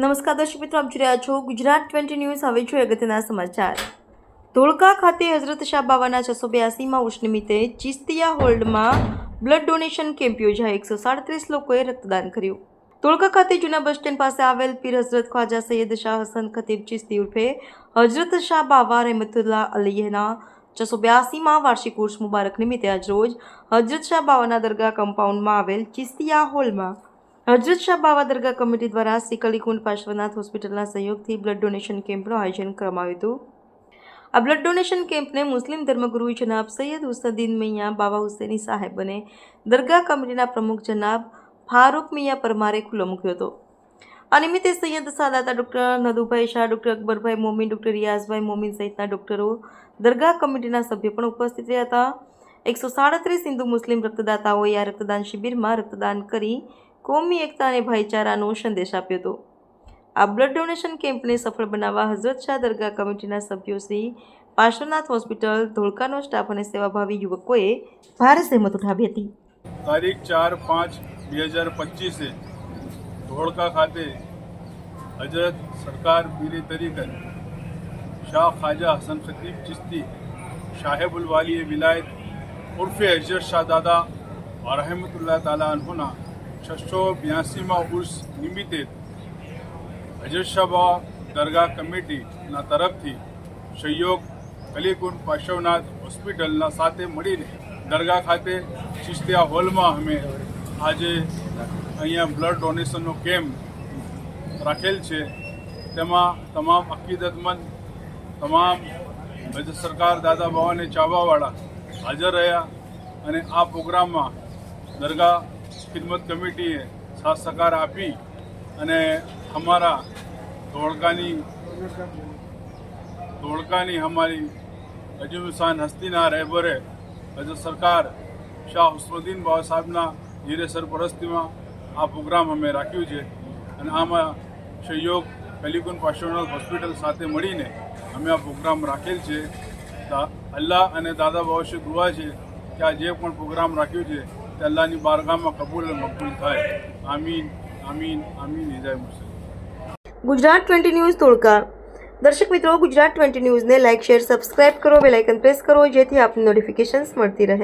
નમસ્કાર દર્શક મિત્રો, આપ જોઈ રહ્યા છો ગુજરાત ટ્વેન્ટી ન્યૂઝ. હવે જોઈએ અગત્યના સમાચાર. ધોળકા ખાતે હઝરત શાહ બાવાના છસો બ્યાસીમાં ઉર્ષ નિમિત્તે ચિસ્તિયા હોલ્ડમાં બ્લડ ડોનેશન કેમ્પ યોજાયો. એકસો સાડત્રીસ લોકોએ રક્તદાન કર્યું. ધોળકા ખાતે જૂના બસ સ્ટેન્ડ પાસે આવેલ પીર હઝરત ખ્વાજા સૈયદ શાહ હસન ખતીબ ચિસ્તી ઉર્ફે હઝરત શાહ બાવા રહેમતુલ્લા અલીહના છસો બ્યાસીમાં વાર્ષિક ઉર્ષ મુબારક નિમિત્તે આજરોજ હઝરત શાહ બાવાના દરગાહ કમ્પાઉન્ડમાં આવેલ ચિસ્તિયા હોલમાં હજરત શાહ બાવા દરગાહ કમિટી દ્વારા શ્રી કલીકુંડ પાર્શ્વનાથ હોસ્પિટલના સહયોગથી બ્લડ ડોનેશન કેમ્પનું આયોજન કરવામાં આવ્યું હતું. આ બ્લડ ડોનેશન કેમ્પને મુસ્લિમ ધર્મગુરુ જનાબ સૈયદ હુસદ્દીન મૈયા બાવા હુસેની સાહેબ અને દરગાહ કમિટીના પ્રમુખ જનાબ ફારૂક મિયા પરમારે ખુલ્લો મૂક્યો હતો. આ નિમિત્તે Syed Sadata doctor Nadubhai Shah, doctor Akbarbhai Momin, doctor Riyazbhai Momin સહિતના ડૉક્ટરો દરગાહ કમિટીના સભ્યો પણ ઉપસ્થિત રહ્યા હતા. એકસો સાડત્રીસ હિન્દુ મુસ્લિમ રક્તદાતાઓએ આ રક્તદાન શિબિરમાં રક્તદાન કરી કોમી એકતા અને ભાઈચારાનો સંદેશ આપ્યો હતો. આ બ્લડ ડોનેશન કેમ્પને સફળ બનાવવા હઝરત શાહ દરગાહ કમિટીના સભ્યો શ્રી પાર્શ્વનાથ હોસ્પિટલ, ધોળકાનો સ્ટાફ અને સેવાભાવી યુવકોએ ભારે સહેમત ઉઠાવી હતી. તારીખ ચાર પાંચ બે હજાર પચીસે ધોળકા ખાતે હજરત સરકાર પીરી તરીકે શાહ ખ્વાજા હસન ખતીબ ચિસ્તી સાહેબુલ વાલી વિલાયત ઉર્ફે હજરત શાહ દાદા રહમતુલ્લાહ તાલા અનહુના છસો બ્યાસીમાં ઉર્સ નિમિત્તે હજરત દરગાહ કમિટીના તરફથી સહયોગ કલીકુંડ પાર્શ્વનાથ હોસ્પિટલના સાથે મળીને દરગાહ ખાતે ચિસ્તિયા હોલમાં અમે આજે અહીંયા બ્લડ ડોનેશનનો કેમ્પ રાખેલ છે. તેમાં તમામ અકીદતમંદ તમામ સરકાર દાદા બાવાને ચાવવાવાળા હાજર રહ્યા અને આ પ્રોગ્રામમાં દરગાહ ખિદમત કમિટીએ સાથ સહકાર આપી અને અમારા ધોળકાની ધોળકાની અમારી અજુમસાન હસ્તીના રહેબરે હજુ સરકાર શાહ હુસ્મુદ્દીન બાબા સાહેબના ધીરે પરસ્તીમાં આ પ્રોગ્રામ અમે રાખ્યું છે અને આમાં સહયોગ પેલિકુન પાશોનલ હોસ્પિટલ સાથે મળીને અમે આ પ્રોગ્રામ રાખેલ છે. અલ્લાહ અને દાદા બાબા શ્રી ગુવા છે કે આ જે પણ પ્રોગ્રામ રાખ્યું છે અલ્લાહની બારગાહમાં કબૂલ અને મકબૂલ થાય આમીન આમીન આમીન હિજાય મુસ્લિમ ગુજરાત ટ્વેન્ટી ન્યૂઝ ધોળકા દર્શક મિત્રો ગુજરાત ટ્વેન્ટી ન્યૂઝને લાઇક શેર સબસ્ક્રાઇબ કરો બેલ આઇકન પ્રેસ કરો જેથી આપની નોટિફિકેશન્સ મળતી રહે